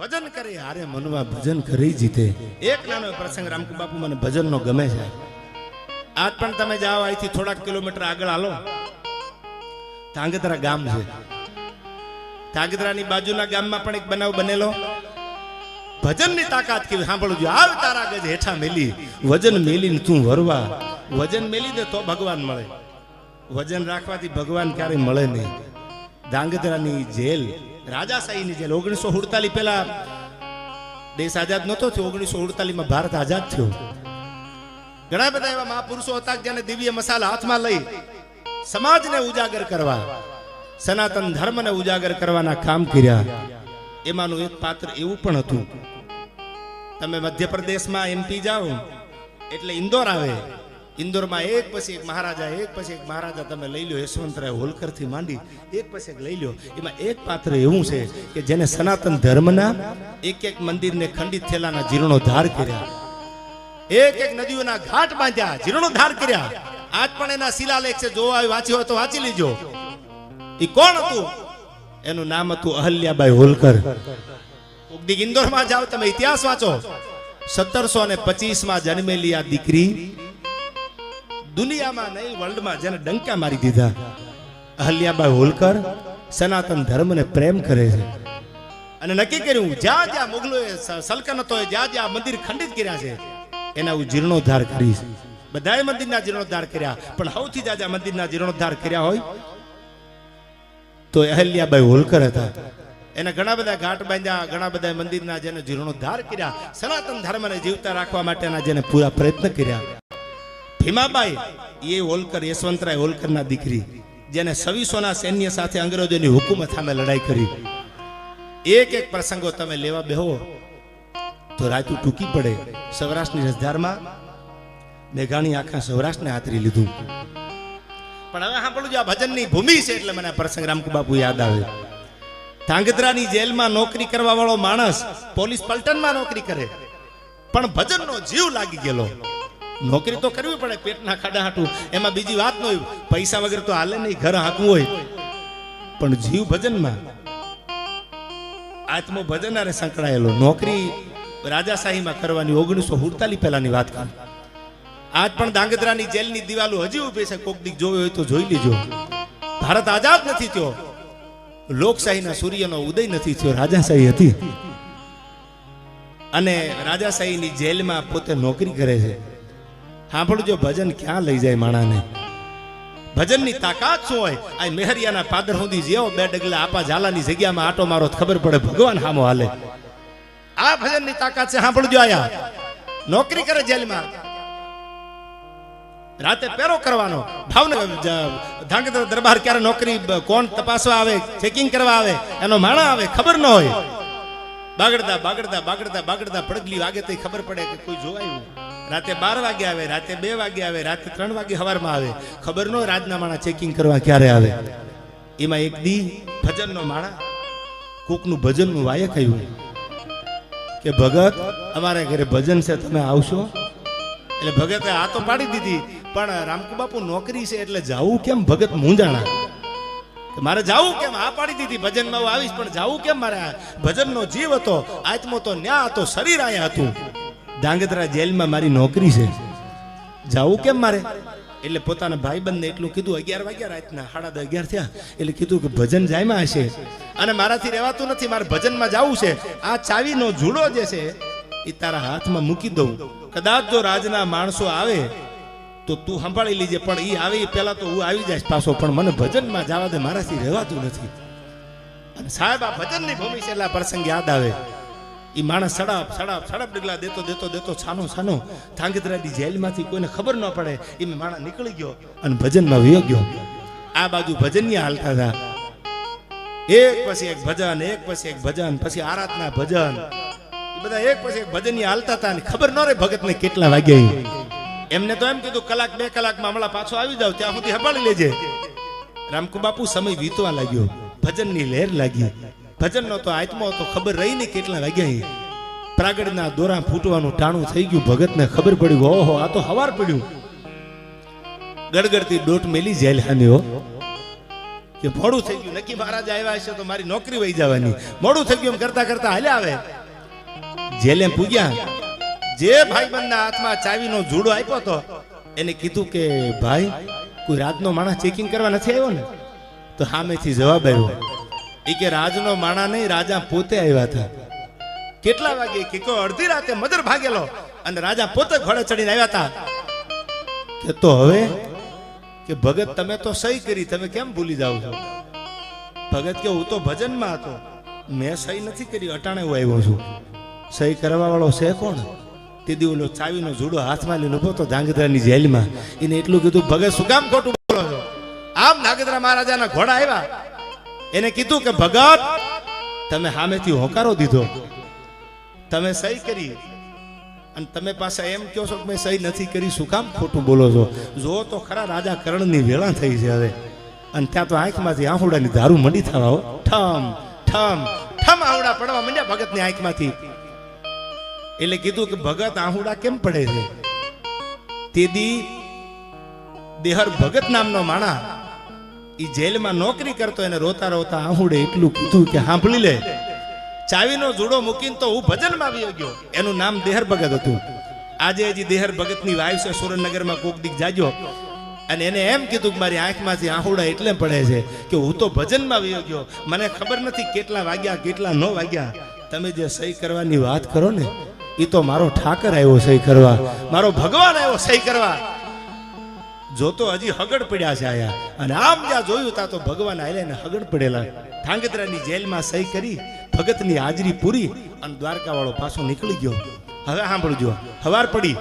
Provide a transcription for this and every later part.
ભજન કરે, હારે મનવા ભજન કરી જીતે. એક નાનો પ્રસંગ રામકુ બાપુ મને ભજનનો ગમે છે. આજ પણ તમે જાઓ, અહીંથી થોડાક કિલોમીટર આગળ હાલો. ધાંગધ્રા ગામ છે. ધાંગધ્રાની બાજુના ગામમાં પણ એક બનાવ બનેલો. ભજનની તાકાત કેવી, સાંભળું જોઈએ આવ તારા ગજ હેઠા મેલી. વજન મેલીને તું વરવા. વજન મેલી દે તો ભગવાન મળે. વજન રાખવાથી ભગવાન ક્યારેય મળે નહીં. ધાંગધ્રાની જેલ રાજાશાહીની જેલ. ઓગણીસો સુડતાલીસ પહેલા દેશ આઝાદ નહોતો થયો. ઓગણીસો સુડતાલીસમાં ભારત આઝાદ થયો. ઘણા બધા એવા મહાપુરુષો હતા જેને દિવ્ય મસાલા હાથમાં લઈ સમાજને ઉજાગર કરવા, સનાતન ધર્મને ઉજાગર કરવાના કામ કર્યા. એમાંનું એક પાત્ર એવું પણ હતું. તમે મધ્યપ્રદેશમાં એમપી જાઓ, એટલે ઇન્દોર આવે. ઇન્દોરમાં એક પછી એક મહારાજા, એક પછી એક મહારાજા તમે લઈ લો યશવંતરાય હોલકરથી માંડી, એક પછી એક લઈ લો એમાં એક પાત્ર એવું છે કે જેને સનાતન ધર્મના એક એક મંદિરને ખંડિત થયેલાના જીર્ણોદ્ધાર કર્યા. એક એક નદીઓના ઘાટ બાંધ્યા, જીર્ણોદ્ધાર કર્યા. આજ પણ એના શિલાલેખ છે, જોવા વાંચ્યો હોય તો વાંચી લીજો. એ કોણ હતું? એનું નામ હતું અહલ્યાબાઈ હોલકર. કોક ઇન્દોરમાં જાઓ, તમે ઇતિહાસ વાંચો. સત્તરસો ને પચીસમાં જન્મેલી આ દીકરી દુનિયામાં નહીં વર્લ્ડમાં જેને ડંકા મારી દીધા. અહલ્યાબાઈ હોલકર સનાતન ધર્મને પ્રેમ કરે છે. અને નક્કી કર્યું, જ્યાં જ્યાં મુગલોએ સ- સલ્તનતોએ જ્યાં જ્યાં મંદિર ખંડિત કર્યા છે, એના હું જીર્ણોદ્ધાર કરીશ. બધાએ મંદિરના જીર્ણોદ્ધાર કર્યા, પણ સૌથી જાજા મંદિરના જીર્ણોદ્ધાર કર્યા હોય તો અહલ્યાબાઈ હોલકર હતા. એને ઘણા બધા ઘાટ બાંધ્યા, ઘણા બધા મંદિરના જેને જીર્ણોદ્ધાર કર્યા, સનાતન ધર્મને જીવતા રાખવા માટેના જેને પૂરા પ્રયત્ન કર્યા. ભીમાબાઈ એ હોલકર, યશવંતરાય હોલકરના દીકરી, જેને સવીસોના સૈન્ય સાથે અંગ્રેજોની હુકુમત સામે લડાઈ કરી. એક એક પ્રસંગો તમે લેવા બેહો, તો રાતું ટૂંકી પડે. સૌરાષ્ટ્રની રસધારમાં મેઘાણી આખા સૌરાષ્ટ્રને આતરી લીધું. પણ હવે સાંભળું જો આ ભજનની ભૂમિ છે એટલે મને પ્રસંગ રામકુ બાપુ યાદ આવે. ધાંગધ્રાની જેલમાં નોકરી કરવા વાળો માણસ પોલીસ પલટનમાં નોકરી કરે. પણ ભજનનો જીવ લાગી ગયેલો. નોકરી તો કરવી પડે, પેટના ખાડા હાટું. એમાં બીજી વાત ન પૈસા વગર તો હાલે નહીં, ઘર હાંકવું હોય. પણ જીવ ભજનમાં આત્મ ભજન અરે સંકળાયેલો. નોકરી રાજાશાહીમાં કરવાની ઓગણીસો સુડતાલીસ પહેલાની વાત કરું. આજ પણ ધાંગધ્રાની જેલની દિવાલો હજી ઊભી છે. કોક દીક જોવી હોય તો જોઈ લેજો. ભારત આઝાદ નથી થયો. લોકશાહીના સૂર્યનો ઉદય નથી થયો. રાજાશાહી હતી. અને રાજાશાહીની જેલમાં પોતે નોકરી કરે છે. સાંભળજો, ભજન ક્યાં લઈ જાય માણાને? ભજનની તાકાત શું હોય? આ મેહરિયાના પાદર સુધી જેવો બે ડગલા આપા ઝાલાની જગ્યામાં આટો મારો ખબર પડે ભગવાન હામો હાલે. આ ભજનની તાકાત છે, સાંભળજો આયા. નોકરી કરે જેલમાં. રાતે પેરો કરવાનો. ભાવનગર ધાંગધ્રા દરબાર ક્યારે નોકરી કોણ તપાસવા આવે, ચેકિંગ કરવા આવે, એનો માણા આવે, ખબર ન હોય. બાગડતા બાગડતા બાગડતા બાગડતા પડગલી વાગે તો ખબર પડે કે કોઈ જોવાયું. રાતે બાર વાગે આવે, રાતે બે વાગે આવે, રાતે ત્રણ વાગે સવારમાં આવે. ખબર ન રાજના માણા ચેકિંગ કરવા ક્યારે આવે. એમાં એક દી ભજનનો માણા કોકનું ભજનનું વાયક આવ્યું. કે ભગત, અમારા ઘરે ભજન છે, તમે આવશો? એટલે ભગતે આ તો પાડી દીધી. પણ રામકુ બાપુ નોકરી છે, એટલે જાવું કેમ ભગત મૂંઝાણા? મારે જાવું કેમ? આ પાડી દીધી ભજનમાં હું આવીશ, પણ જાવું કેમ મારે? ભજનનો જીવ હતો, આત્મો તો ન્યા હતો, શરીર આયા હતું. ધાંગધ્રા જેલમાં મારી નોકરી છે. જાવું કેમ મારે? એટલે પોતાના ભાઈબંધને એટલું કીધું, અગિયાર વાગ્યા રાતના, સાડા અગિયાર થયા. એટલે કીધું કે ભજન જાયમાં હશે. અને મારાથી રહેવાતું નથી, મારે ભજનમાં જવું છે. આ ચાવીનો જુડો જે છે, એ તારા હાથમાં મૂકી દઉં. કદાચ જો રાજના માણસો આવે તો તું સંભાળી લીજે, પણ એ આવે પહેલાં તો હું આવી જાય પાછો, પણ મને ભજનમાં જવા દે, મારાથી રહેવાતું નથી. અને સાહેબ, આ ભજનની ભૂમિ છે એટલે પ્રસંગ યાદ આવે. એ માણસ સડપ સડપ સડપ ડગલા દેતો દેતો દેતો, છાનો છાનો, ધાંગધ્રાની જેલમાંથી કોઈને ખબર ન પડે એ માણસ નીકળી ગયો અને ભજનમાં વયો ગયો. આ બાજુ ભજનની હાલતા હતા. એક પછી એક ભજન, એક પછી એક ભજન, પછી આરાધના ભજન. બધા એક પછી એક ભજનની હાલતા હતા અને ખબર ન રહે ભગતને કેટલા વાગ્યા. એમને તો એમ કીધું, કલાક, બે કલાકમાં હમણાં પાછો આવી જાવ ત્યાં સુધી હપાળી લેજે. રામકુ બાપુ સમય વીતવા લાગ્યો. ભજનની લહેર લાગી. ભજનનો તો આત્મો તો ખબર રહી નહીં કેટલા વાગ્યા. પ્રાગડના દોરા ફૂટવાનું ટાણું થઈ ગયું. ભગતને ખબર પડી ઓહો, આ તો હવાર પડ્યું. ગડગડતી ડોટ મેલી જેલ હામ્યો. કે મોડું થઈ ગયું. નક્કી મહારાજ આવ્યા હશે તો મારી નોકરી વહી જવાની. મોડું થઈ ગયું એમ કરતા કરતા હાલ્યા આવે. જેલે પૂગ્યા. જે ભાઈબંધના હાથમાં ચાવીનો જુડો આપ્યો તો એને કીધું કે, ભાઈ, કોઈ રાતનો માણસ ચેકિંગ કરવા નથી આવ્યો ને? તો સામેથી જવાબ આવ્યો, એ કે રાજનો માણા નહીં, રાજા પોતે આવ્યા હતા. કેટલા વાગે કે કોઈ અડધી રાતે મદર ભાગેલો અને રાજા પોતે ઘોડે ચડીને આવ્યા હતા. કે તો હવે કે ભગત તમે તો સહી કરી, તમે કેમ ભૂલી જાવ છો? ભગત કે, હું તો ભજનમાં હતો, મેં સહી નથી કરી, અટાણે હું આવ્યો છું. સહી કરવા વાળો છે કોણ? તે દી ઓલો ચાવીનો જુડો હાથમાં લઈને ઊભો તો ધાંગધ્રાની જેલમાં. એને એટલું કીધું ભગત શું કામ ખોટું બોલો છો? આમ ધાંગધ્રા મહારાજાના ઘોડા આવ્યા. એને કીધું કે, ભગત, તમે સામેથી હોકારો દીધો. તમે સહી કરી. અને તમે પાછા એમ કહો છો કે મેં સહી નથી કરી, શું કામ ખોટું બોલો છો? જો તો ખરા રાજા કરણની વેળા થઈ છે હવે. અને ત્યાં તો આંખમાંથી આહુડાની દારૂ મંડી થવા ઠમ ઠમ ઠમ આહુડા પડવા માંડ્યા ભગતની આંખમાંથી. એટલે કીધું કે ભગત આહુડા કેમ પડે છે? તેદી દેહર ભગત નામનો માણા એ જેલમાં નોકરી કરતો એને રોતા રોતા આહુડે એટલું કીધું કે સાંભળી લે, ચાવીનો જુડો મૂકીને તો હું ભજનમાં આવી ગયો. એનું નામ દેહર ભગત હતું. આજે હજી દેહર ભગતની વાયુ છે, સુરેન્દ્રનગરમાં કોક દીક જાજો. અને એને એમ કીધું કે મારી આંખમાંથી આહુડા એટલે પડે છે કે હું તો ભજનમાં આવી ગયો. મને ખબર નથી કેટલા વાગ્યા, કેટલા ન વાગ્યા. તમે જે સહી કરવાની વાત કરો ને એ તો મારો ઠાકર આવ્યો સહી કરવા. મારો ભગવાન આવ્યો સહી કરવા. જો તો હજી હગડ પડ્યા છે આયા. અને આમ જ્યાં જોયું તા તો ભગવાન આયલા ને હગડ પડેલા. ધાંગધ્રાની જેલમાં સહી કરી, ભગતની હાજરી પૂરી અને દ્વારકા વાળો પાછો નીકળી ગયો. હવે સાંભળજો, હવાર પડી.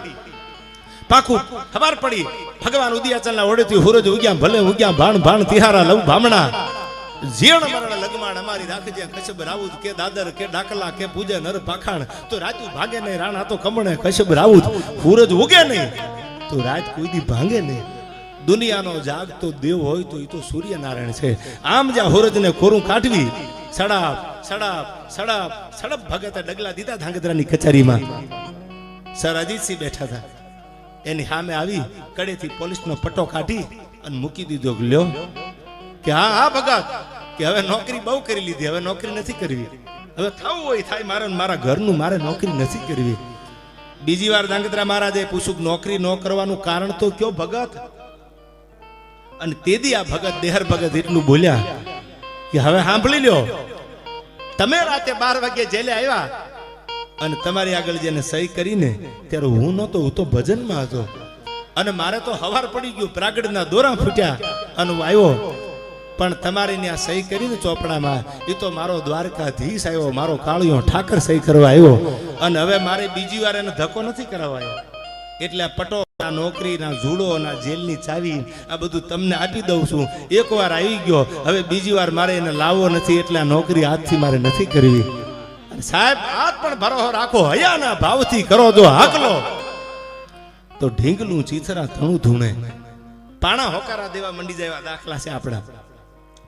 પાકું, હવાર પડી. ભગવાન ઉદયાચલના ઓડેથી હુરજ ઉગ્યા, ભલે ઉગ્યા, ભાણ ભાણ તિહારા લવ ભામણા. જીણ મરણ લગમાણ અમારી રાખજે કશબ રાઉત કે દાદર કે ડાકલા કે પૂજે નર પાખાણ, તો રાજુ ભાગે નહીં, રાણા તો કમણે કશબ રાઉત. સૂરજ ઉગે નહીં, તો રાત કોઈ ભાંગે નહીં. દુનિયાનો જાગતો દેવ હોય તો એ તો સૂર્યનારાયણ છે. આમ જ્યાં હુરજને કોરું કાઢવી, સડાપ સડાપ સડાપ, સડપ ભગતે ડગલા દીધા ધાંગધ્રાની કચેરીમાં. સર અજીતસિંહ બેઠા હતા. એની સામે આવી, કડેથી પોલીસનો પટ્ટો કાઢી અને મૂકી દીધો લ્યો. કે હા હા ભગત કે હવે નોકરી બહુ કરી લીધી, હવે નોકરી નથી કરવી. હવે થવું હોય થાય મારે મારા ઘરનું, મારે નોકરી નથી કરવી. બીજી વાર ધાંગધ્રા મહારાજે પૂછ્યું, નોકરી ન કરવાનું કારણ તો કયો ભગત? અને તેદી આ ભગત, દેહર ભગત એટલું બોલ્યા કે, હવે સાંભળી લ્યો, તમે રાતે બાર વાગે જેલે આવ્યા અને તમારી આગળ જેને સહી કરીને ત્યારે હું નહોતો, હું તો ભજનમાં હતો. અને મારે તો હવાર પડી ગયું, પ્રાગડના દોરા ફૂટ્યા અને હું આવ્યો. પણ તમારી ત્યાં સહી કરીને ચોપડામાં. એ તો મારો દ્વારકાધીશ આવ્યો, મારો કાળિયો ઠાકર સહી કરવા આવ્યો. અને હવે મારે બીજી વાર એને ધક્કો નથી કરાવાયો એટલે પટો, આ નોકરી, ના જુડો ના જેલની ચાવી, આ બધું તમને આપી દઉં છું. એક વાર આવી ગયો. હવે બીજી વાર મારે એને લાવવો નથી, એટલે આ નોકરી હાથથી મારે નથી કરવી. સાહેબ, હાથ પણ ભરોસો રાખો, હયાના ભાવથી કરો જો હાકલો. તો ઢીંગલું ચીથરા ધણું ધૂણે. પાણા હોકારા દેવા મંડી જાય દાખલા છે આપણા.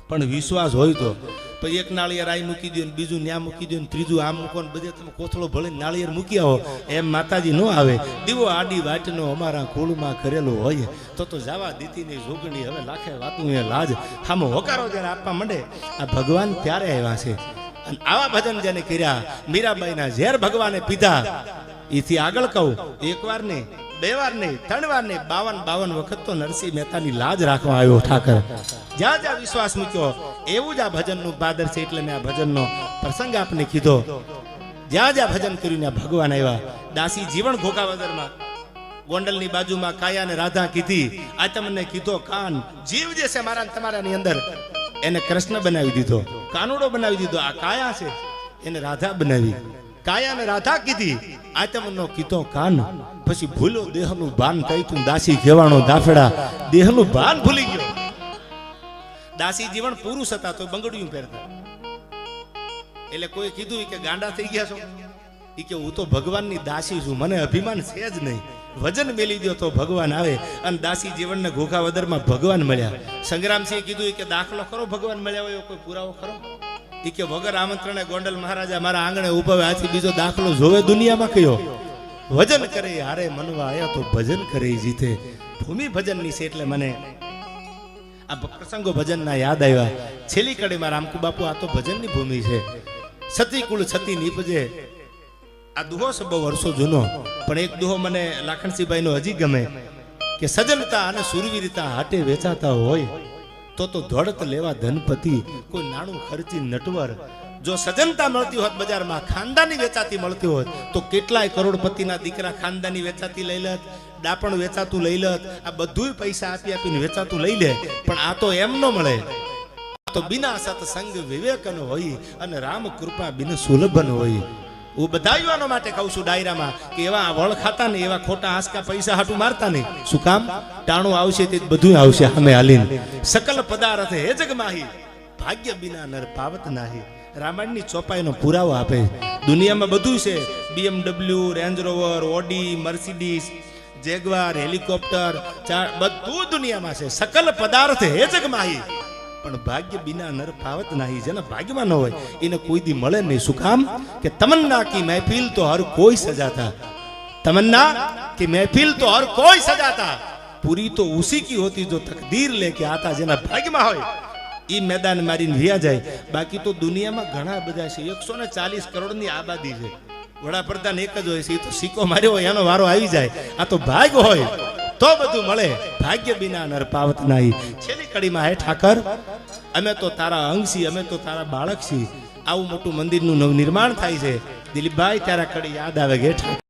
પણ વિશ્વાસ હોય તો. પછી એક નાળિયેર આઈ મૂકી દો ને બીજું ન્યા મૂકી દો ને ત્રીજું આમ મૂકો ને બધે તમે કોથળો ભળે નાળિયેર મૂકી આવો. એમ માતાજી ન આવે. દીવો આડી વાટનો અમારા કુળમાં કરેલો હોય. તો તો જવા દીતીની જોગણી હવે લાખે વાતું એ લાજ. આમાં હોકારો જ્યારે આપવા માંડે. આ ભગવાન ત્યારે આવ્યા છે. અને આવા ભજન જેને કર્યા મીરાબાઈના ઝેર ભગવાને પીધા. એથી આગળ કહું, એકવાર નહીં બે વાર નહીં, ત્રણ વાર નહીં, બાવન બાવન વખત તો નરસિંહ મહેતાની લાજ રાખવા આવ્યો ઠાકર. જ્યાં જ્યાં વિશ્વાસ મૂક્યો, એવું જ આ ભજનનું પાદર છે એટલે મેં આ ભજનનો પ્રસંગ આપને કીધો. જ્યાં જ્યાં ભજન કર્યું ત્યાં ભગવાન આવ્યા, દાસી જીવન ઘોઘાવદરમાં ગોંડલની બાજુમાં કાયા ને રાધા કીધી, આ તમને કીધો કાન, જીવ જે છે મારા તમારાની અંદર, એને કૃષ્ણ બનાવી દીધો, કાનુડો બનાવી દીધો, આ કાયા છે, એને રાધા બનાવી. કાયા ને રાધા કીધી, આ તમને કીધો કાન પછી ભૂલો દેહનું ભાન કઈ દાસી કહેવાનો દાફડા દેહનું ભાન ભૂલી ગયો. દાસી જીવન પુરુષ હતા તો બંગડિયું પહેરતા. એટલે કોઈ કીધું કે ગાંડા થઈ ગયા છો? એ કે હું તો ભગવાનની દાસી છું, મને અભિમાન છે જ નહીં. વજન મેલી દો તો ભગવાન આવે. અને દાસી જીવનને ઘોઘાવદરમાં ભગવાન મળ્યા. સંગ્રામસિંહ કીધું કે દાખલો ખરો ભગવાન મળ્યા હોય કોઈ પુરાવો ખરો? એ કે વગર આમંત્રણે ગોંડલ મહારાજા મારા આંગણે ઊભા આથી બીજો દાખલો જોવે દુનિયામાં કયો? વજન કરે, હારે મનવા આયા તો ભજન કરે જીતે. ભૂમિ ભજનની છે એટલે મને આ પ્રસંગો ભજનના યાદ આવ્યા. છેલ્લી કડીમાં રામકુ બાપુ, આ તો ભજનની ભૂમિ છે. સતી કુળ છતી નીપજે. આ દુહો છે બહુ વર્ષો જૂનો, પણ એક દુહો મને લાખણસિંહભાઈનો હજી ગમે કે સજનતા અને સુરવીરતા હાટે વેચાતા હોય, તો તો ધોળત લેવા ધનપતિ, કોઈ નાણું ખર્ચી નટવર જો સજનતા મળતી હોત બજારમાં, ખાનદાની વેચાતી મળતી હોત, તો કેટલાય કરોડપતિના દીકરા ખાનદાની વેચાતી લઈ લેત, ડાપણ વેચાતું લઈ લેત, આ બધુંય પૈસા આપી આપીને વેચાતું લઈ લે, પણ આ તો એમ ન મળે. તો બિના સત્સંગ વિવેકન હોય અને રામ કૃપા બિન સુલભન હોય. હું બધા યુવાનો માટે કહું છું ડાયરામાં કે એવા વળ ખાતા ને એવા ખોટા આંસકા પૈસા હાટું મારતા નહીં. શું કામ? ટાણું આવશે તે બધું આવશે અમે હાલીને. સકલ પદાર્થ હે જગમાહી. ભાગ્ય બિના નર પાવત નાહી. રામાયણની ચોપાઈનો પુરાવો આપે. દુનિયામાં બધું છે. BMW Range Rover Audi Mercedes Jaguar helicopter બધું દુનિયામાં છે. સકલ પદાર્થ હે જગમાહી. પણ ભાગ્ય બિના નર ફાવત નાહી. જેને ભાગ્યમાં ન હોય, એને કોઈ દી મળે નહીં. શું કે તમન્ના કી મહેફિલ તો હર કોઈ સજાતા તમન્ના કે મહેફિલ તો હર કોઈ સજાતા પૂરી તો ઉસી કી હોતી જો તકદીર લેકે આતા જેના ભાગ્યમાં હોય. ઈ મેદાન મારીને વ્યા જાય. બાકી તો દુનિયામાં ઘણા બધા છે. એકસો ને ચાલીસ કરોડની આબાદી છે. વડાપ્રધાન એક જ હોય છે. એ તો સિક્કો માર્યો હોય, એનો વારો આવી જાય. આ તો ભાગ હોય. તો બધું મળે. ભાગ્ય બિના નર પાવત નાહી છેલ્લી કડીમાં હે ઠાકર, અમે તો તારા અંગ છીએ, અમે તો તારા બાળક છીએ. આવું મોટું મંદિરનું નવનિર્માણ થાય છે. દિલીપભાઈ, તારા કડી યાદ આવે ઠાકર?